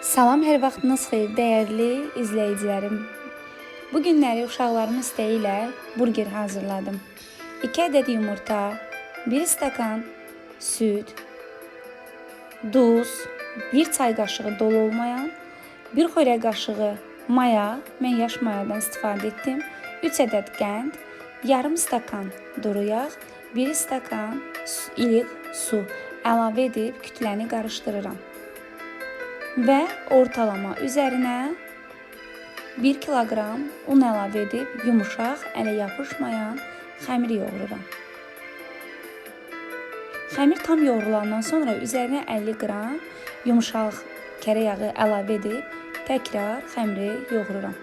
Salam, hər vaxtınız xeyir, dəyərli izləyicilərim. Bu günləri uşaqlarımın istəyi ilə burger hazırladım. 2 ədəd yumurta, 1 stəkan süd, duz, 1 çay qaşığı dolu olmayan, 1 xörək qaşığı maya, mən yaş mayadan istifadə etdim, 3 ədəd qənd, yarım stəkan duru yağ, 1 stəkan iliq su əlavə edib kütləni qarışdırıram. Və ortalama üzərinə 1 kiloqram un əlavə edib yumuşaq, ələ yapışmayan xəmir yoğururam. Xəmir tam yoğrulandan sonra üzərinə 50 qram yumuşaq kərə yağı əlavə edib təkrar xəmiri yoğururam.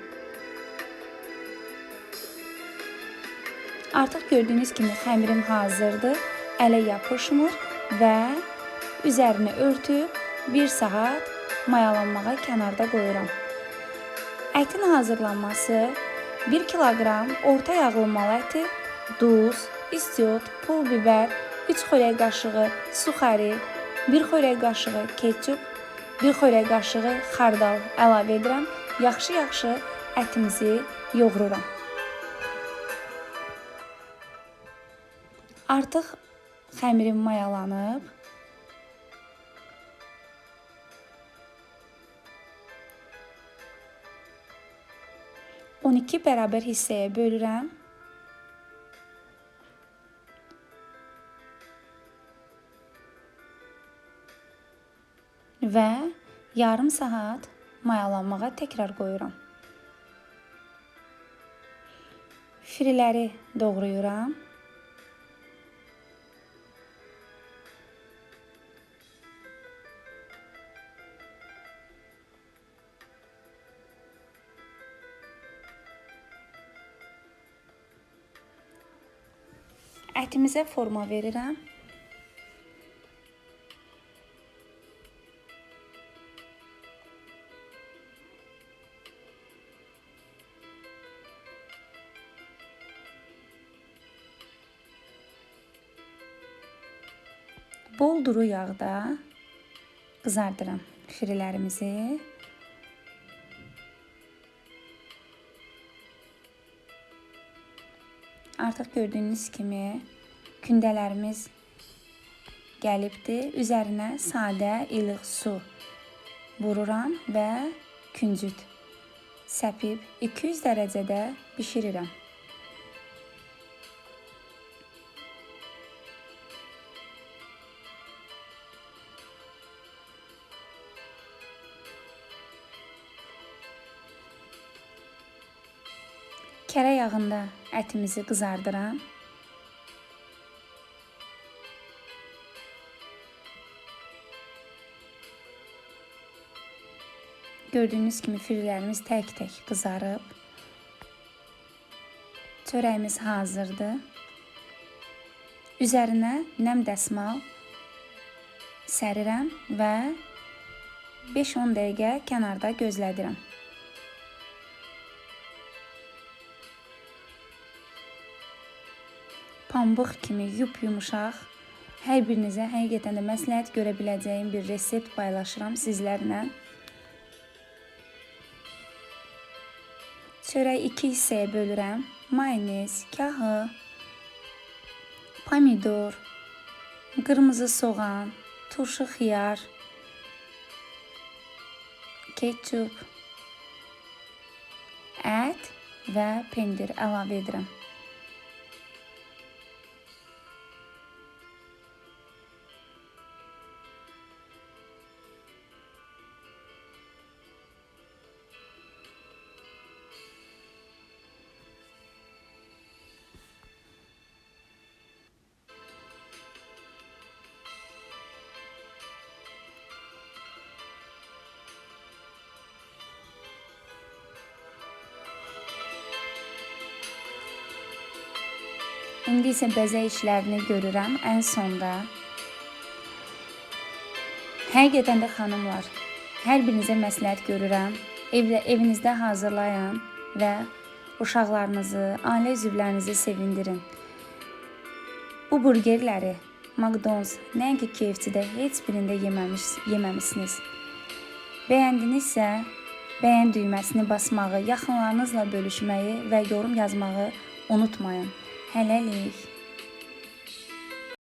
Artıq gördüyünüz kimi xəmirim hazırdır. Ələ yapışmır və üzərini örtüb 1 saat mayalanmağa kənarda qoyuram. Ətin hazırlanması 1 kiloqram orta yağlı mal əti, duz, istiot, pul biber, 3 xörək qaşığı suxari, 1 xörək qaşığı ketçup, 1 xörək qaşığı xardal əlavə edirəm. Yaxşı-yaxşı ətimizi yoğururam. Artıq xəmirim mayalanıb. On iki bərabər hissəyə bölürəm. Və yarım saat mayalanmağa təkrar qoyuram. Firiləri doğrayıram. Ətimizə forma verirəm. Bol duru yağda qızardıram firilərimizi. Artıq gördüyünüz kimi kündələrimiz gəlibdir. Üzərinə sadə ilıq su vururam və küncüt səpib 200 dərəcədə bişirirəm. Kərə yağında ətimizi qızardıram. Gördüyünüz kimi firlərimiz tək-tək qızarıb. Çörəyimiz hazırdır. Üzərinə nəm dəsmal sərirəm və 5-10 dəqiqə kənarda gözlədirəm. Pambıq kimi yup-yumuşaq. Hər birinizə həqiqətən də məsləhət görə biləcəyim bir resept paylaşıram sizlərlə. Çörəyi iki hissəyə bölürəm. Mayonez, kahı, pomidor, qırmızı soğan, turşu xiyar, ketçup, ət və pendir əlavə edirəm. İndi isə bəzək işlərini görürəm ən sonda. Həqiqətən də xanımlar, hər birinizə məsləhət görürəm. Evdə evinizdə hazırlayın və uşaqlarınızı, ailə üzvlərinizi sevindirin. Bu burgerləri McDonald's, nəinki KFC-də heç birində yeməmiş, yeməmisiniz. Bəyəndinizsə, bəyən düyməsini basmağı, yaxınlarınızla bölüşməyi və yorum yazmağı unutmayın. Hələlik.